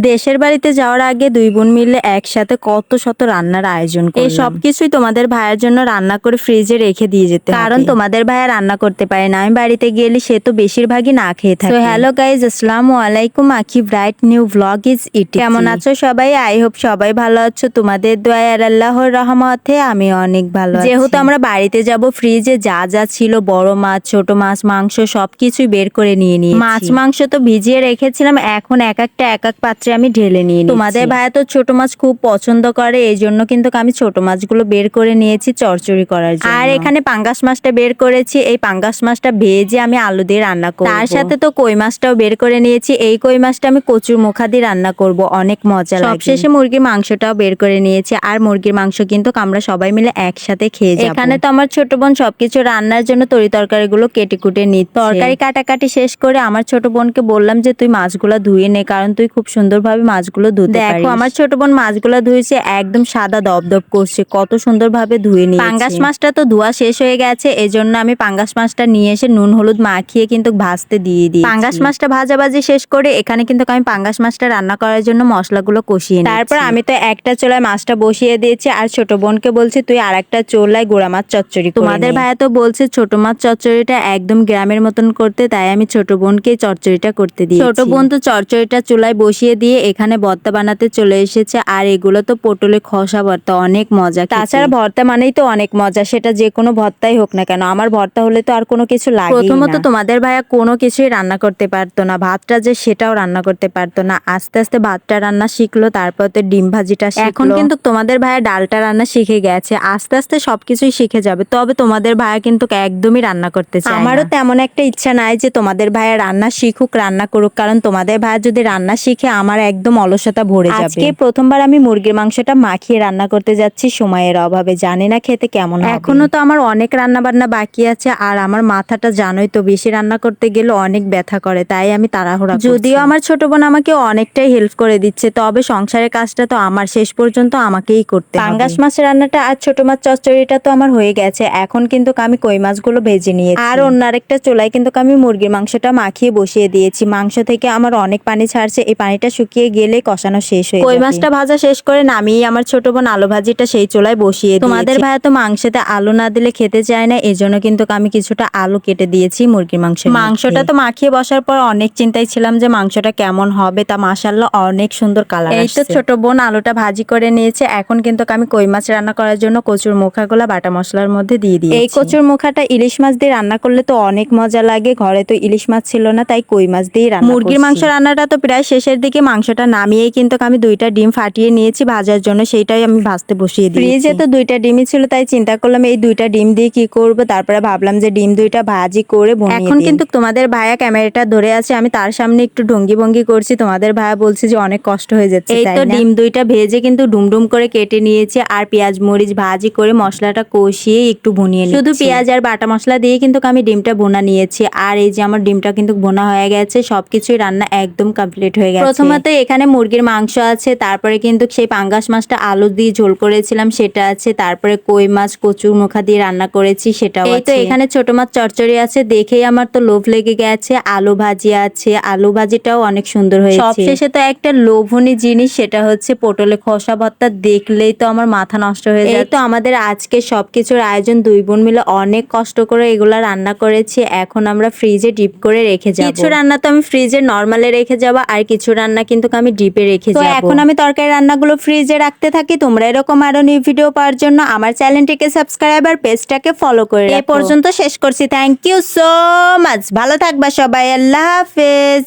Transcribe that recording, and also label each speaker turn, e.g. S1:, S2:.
S1: দেশের বাড়িতে যাওয়ার আগে দুই বোন মিলে একসাথে কত শত রান্নার আয়োজন করি এই সব কিছুই তোমাদের ভাইয়ের জন্য রান্না করে ফ্রিজে রেখে দিয়ে যেতে কারণ তোমাদের ভাইয়া রান্না করতে পারে না। আমি বাড়িতে গেলে সে তো বেশিরভাগই না খেয়ে থাকে। হ্যালো গাইজ আসসালামু আলাইকুম। Akhi bright new vlog is it কেমন আছো সবাই? আই হোপ সবাই ভালো আছো। তোমাদের দয়ার আল্লাহর রহমতে আমি অনেক ভালো যেহেতু আমরা বাড়িতে যাব ফ্রিজে যা যা ছিল বড় মাছ ছোট মাছ মাংস সবকিছুই বের করে নিয়ে নিয়ে মাছ মাংস তো ভিজিয়ে রেখেছিলাম। এখন এক একটা এক এক পাত্রে আমি ঢেলে নিয়ে তোমাদের ভাইয়া তো ছোট মাছ খুব পছন্দ করে এই জন্য কিন্তু আমি ছোট মাছগুলো বের করে নিয়েছি চরচড়ি করার জন্য। আর এখানে পাঙ্গাস মাছটা বের করেছি এই পাঙ্গাস মাছটা ভেজে আমি আলু দিয়ে রান্না করব। তার সাথে তো কই মাছটাও বের করে নিয়েছি এই কই মাছটা আমি কচুর মুখা দিয়ে রান্না করব অনেক মজা লাগে। সবশেষে মুরগির মাংসটাও বের করে নিয়েছি আর মুরগির মাংস কিন্তু আমরা সবাই মিলে একসাথে খেয়ে যাব। এখানে তো আমার ছোট বোন সবকিছু রান্নার জন্য তরি তরকারি গুলো কেটে কুটে নিচ্ছে। তরকারি কাটাকাটি শেষ করে আমার ছোট বোনকে বললাম যে তুই মাছগুলো ধুয়ে নে কারণ তুই খুব সুন্দরভাবে মাছগুলো ধুতে দেখো আমার ছোট বোন মাছগুলো ধুয়েছে একদম সাদা দপদপ করছে কত সুন্দরভাবে ধুয়ে নিয়ে পাঙ্গাস মাছটা তো ধোয়া শেষ হয়ে গেছে এজন্য আমি পাঙ্গাস মাছটা নিয়ে এসে নুন হলুদ মাখিয়ে কিন্তু ভাজতে দিয়ে দিই পাঙ্গাস মাছটা ভাজাভাজি শেষ করে এখানে কিন্তু আমি পাঙ্গাস মাছটা রান্না করার জন্য মশলাগুলো কষিয়ে নিই তারপর আমি তো একটা চুলায় মাছটা বসিয়ে দিয়েছি আর ছোট বোনকে বলছি তুই আর একটা চুলায় গোড়া মাছ চচ্চড়ি তোমাদের ভাইয়া তো বলছে ছোট মাছ চচ্চড়িটা একদম গ্রামের মতন করতে তাই আমি ছোট বোনকে চচ্চড়িটা করতে দিই ছোট বোন তো চচ্চড়িটা চুলায় বসিয়ে দিয়ে এখানে ভর্তা বানাতে চলে এসেছে। আর এগুলো তো পটলে খসা ভর্তা অনেক মজা তাছাড়া ভর্তা মানেই তো অনেক মজা সেটা যে কোনো ভর্তাই হোক না কেন। আমার ভর্তা হলে তো আর কোনো কিছু লাগে প্রথমত তোমাদের ভাইয়া কোনো কিছুই রান্না করতে পারতো না। ভাতটা যে সেটাও রান্না করতে পারতো না। আস্তে আস্তে ভাতটা রান্না শিখলো তারপর তো ডিম ভাজিটা এখন কিন্তু তোমাদের ভাইয়া ডালটা রান্না শিখে গেছে। আস্তে আস্তে সবকিছুই শিখে যাবে। তবে তোমাদের ভাইয়া কিন্তু একদমই রান্না করতে চায় আমারও তেমন একটা ইচ্ছা নাই যে তোমাদের ভাইয়া রান্না শিখুক রান্না করুক। কারণ তোমাদের ভাইয়া যদি রান্না শিখে আমার একদম অলসতা ভরে যাবে। আজকে প্রথমবার আমি মুরগির মাংসটা মাখিয়ে রান্না করতে যাচ্ছি সময়ের অভাবে। জানি না খেতে কেমন হবে। এখনও তো আমার অনেক রান্না বান্না বাকি আছে আর আমার মাথাটা জানোই তো বেশি রান্না করতে গেলে অনেক ব্যথা করে তাই আমি তাড়াহুড়া যদিও আমার ছোট বোন আমাকে অনেকটাই হেল্প করে দিচ্ছে তবে সংসারের কাজটা তো আমার শেষ পর্যন্ত আমাকেই করতে পাঙ্গাস মাছের রান্নাটা আর ছোট মাছ চচ্চড়িটা তো আমার হয়ে গেছে এখন কিন্তু আমি কই মাছগুলো ভেজে নিয়েছি। আর অন্য আরেকটা চুলায় কিন্তু আমি মুরগির মাংসটা মাখিয়ে বসিয়ে দিয়েছি মাংস থেকে আমার অনেক পানি ছাড়ছে এই পানিটা শুকিয়ে গেলে কষানো শেষ হয়ে কই মাছটা ভাজা শেষ করে নামিয়ে আমার ছোট বোন আলু ভাজিটা সেই চুলায় বসিয়ে তোমাদের ভাইয়া তো মাংসতে আলু না দিলে খেতে চায় না এজন্য কিন্তু আমি কিছুটা আলু কেটে দিয়েছি মুরগির মাংস মাংসটা তো মাখিয়ে বসার পর অনেক চিন্তায় ছিলাম যে মাংসটা কেমন হবে তা মাশাল্লাহ অনেক সুন্দর কালার এই তো ছোট বোন আলুটা ভাজি করে নিয়েছে এখন কিন্তু আমি কই মাছ রান্না করার জন্য কচুর মুখাগুলা বাটা মশলার মধ্যে দিয়ে দিই এই কচুর মুখাটা ইলিশ মাছ দিয়ে রান্না করলে তো অনেক মজা লাগে ঘরে তো ইলিশ মাছ ছিল না তাই কই মাছ দিয়ে রান্না মুরগির মাংস রান্নাটা তো প্রায় শেষের দিকে মাংসটা নামিয়েই কিন্তু আমি দুইটা ডিম ফাটিয়ে নিয়েছি ভাজার জন্য সেইটাই আমি ভাজতে বসিয়ে দিই ফ্রিজে তো দুইটা ডিমই ছিল তাই চিন্তা করলাম এই দুইটা ডিম দিয়ে কি করব? তারপরে ভাবলাম যে ডিম দুইটা ভাজি করে এখন কিন্তু তোমাদের ভাইয়া ক্যামেরাটা ধরে আছে আমি তার সামনে একটু ঢঙ্গি ভঙ্গি করছি তোমাদের ভাইয়া বলছে যে অনেক কষ্ট হয়ে যাচ্ছে এই তো ডিম দুইটা ভেজে কিন্তু ডুমডুম করে কেটে নিয়েছে আর পেঁয়াজ মরিচ ভাজি করে মশলাটা কষিয়ে একটু ভুনিয়ে শুধু পেঁয়াজ আর বাটা মশলা দিয়ে কিন্তু আমি ডিমটা বোনা নিয়েছি আর এই যে আমার ডিমটা কিন্তু বোনা হয়ে গেছে সবকিছুই রান্না একদম কমপ্লিট হয়ে গেছে। প্রথমত এখানে মুরগির মাংস আছে তারপরে কিন্তু সেই পাঙ্গাস মাছটা আলু দিয়ে ঝোল করেছিলাম সেটা আছে তারপরে কই মাছ কচুর মুখা দিয়ে রান্না করেছি সেটাও এই তো এখানে ছোট মাছ চচ্চড়ি আছে দেখেই আমার তো লোভ লেগে গেছে। আলু ভাজি আছে আলু ভাজিটাও অনেক সুন্দর হয়েছে। সবশেষে তো একটা লোভনী জিনিস সেটা হচ্ছে পটলে খসা ভর্তা দেখলেই তো আমার মাথা নষ্ট হয়ে যায় তো আমাদের আজকে সবকিছুর আয়োজন দুই বোন মিলে অনেক কষ্ট করে এগুলা রান্না করেছি এখন আমরা ফ্রিজে ডিপ করে রেখে যাব। কিছু রান্না তো আমি ফ্রিজে নরমালে রেখে যাব আর কিছু রান্না কিন্তু আমি ডিপে রেখে যাব। এখন আমি তরকারি রান্নাগুলো ফ্রিজে রাখতে থাকি। তোমরা এরকম আরও নিউ ভিডিও পাওয়ার জন্য আমার চ্যানেলটিকে সাবস্ক্রাইব আর পেজটাকে ফলো করে এ পর্যন্ত শেষ করছি। থ্যাংক ইউ সো মাচ ভালো থাকবা সবাই। আল্লাহ হাফেজ।